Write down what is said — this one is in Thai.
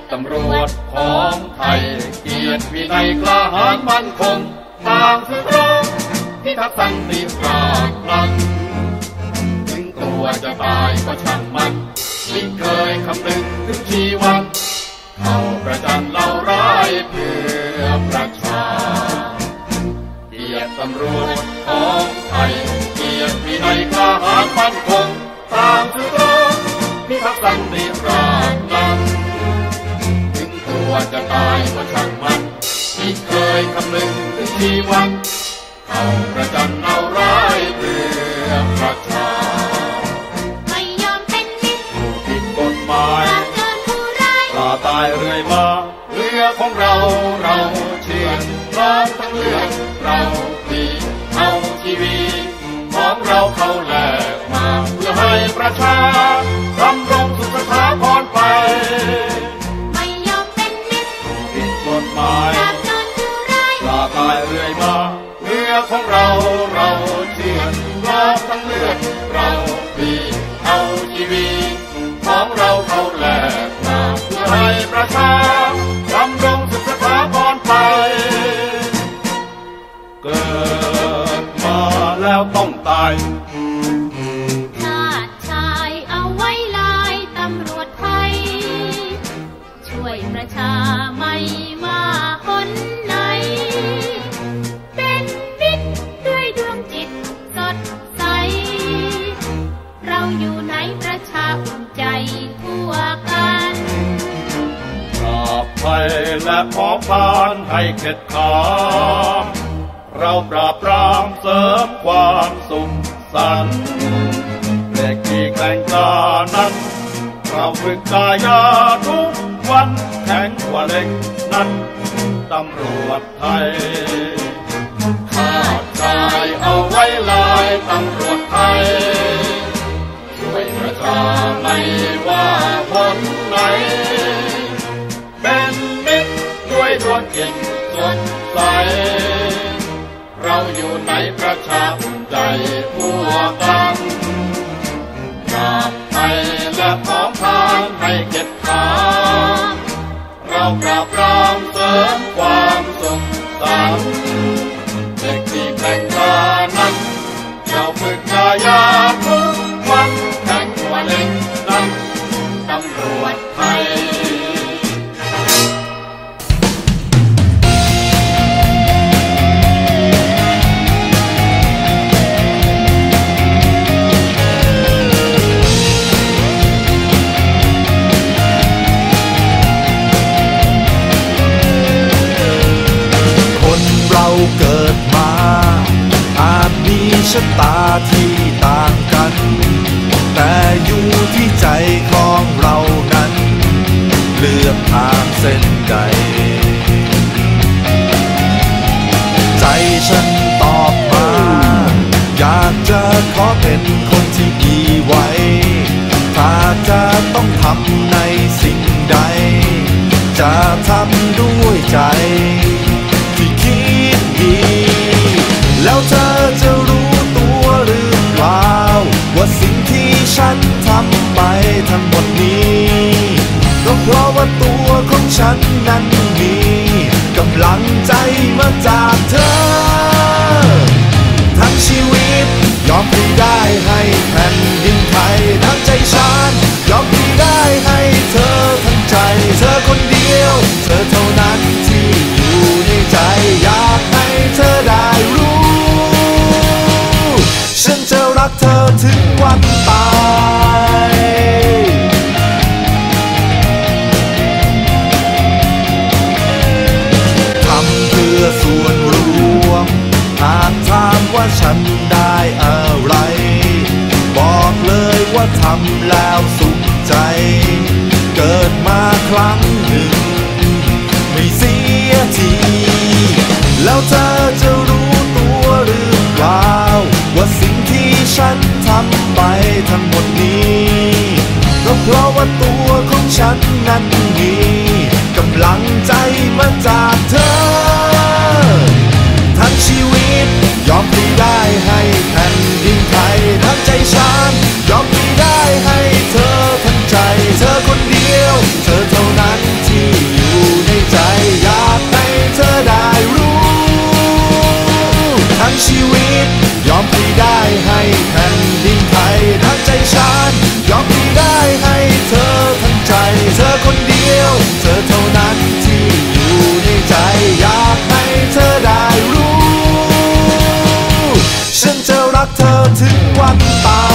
ตตำรวจของไทย เกียรติวินัยกล้าหาญมั่นคงทางคือครองที่ทักสันติปราบพลังถึงตัวจะตายก็ช่างมันไม่เคยคำนึงถึงชีวันเขาประจันเราร้ายเพื่อประชาเกียรติตำรวจของไทย เกียรติวินัยกล้าหาญมั่นคงทางคือครองที่ทักสันติปรา วจะตายก็ช่างมันไม่เคยคำนึงถึงชีวัน เข้าประจันเราร้ายเพื่อประชาไม่ยอมเป็นมิตรผิดกฎหมายตามเกินผู้ร้ายตาตายเรื่อยมาเรือของเราเราเชื่อร้องทั้งเรือเราดีเอาชีวิตของเราเข้าแลกมาเพื่อให้ประชา และขอพานให้เข็ดขามเราปราบปรามเสริมความสุขสันต์เด็กที่แกล้งกานั้นเราฝึกกายาทุกวันแข็งกว่าเล็กนั้นตำรวจไทยข้าชายเอาไว้ลายตำรวจไทย จิตสดใส เราอยู่ในประชาอุ่นใจพัวกันกราบภัยและขอพานให้เก็บขาเราปราบรามเสริมความสุขสันต์ อกทางเส้นใด ใจฉันตอบมา อยากจะขอเป็นคนที่ดีไว้ ถ้าจะต้องทำในสิ่งใด จะทำด้วยใจ ที่คิดดี แล้วเธอจะรู้ตัวหรือเปล่า ว่าสิ่งที่ฉันทำไปทั้งหมดนี้ ว่าตัวของฉันนั้นมีกำลังใจมาจากเธอ ทั้งชีวิตยอมที่ได้ให้แผ่นดินไทยทั้งใจฉันยอมที่ได้ให้เธอทั้งใจ เธอคนเดียว เธอเท่านั้นที่อยู่ในใจอยากให้เธอได้รู้ ฉันจะรักเธอถึงวันตาย หากถามว่าฉันได้อะไร บอกเลยว่าทำแล้วสุขใจ เกิดมาครั้งหนึ่ง ไม่เสียที แล้วเธอจะรู้ตัวหรือเปล่า ว่าสิ่งที่ฉันทำไปทั้งหมดนี้ก็เพราะว่าตัวของฉันนั้นมีกำลังใจมาจาก ทั้งใจฉันยอม เธอถึงวันตาย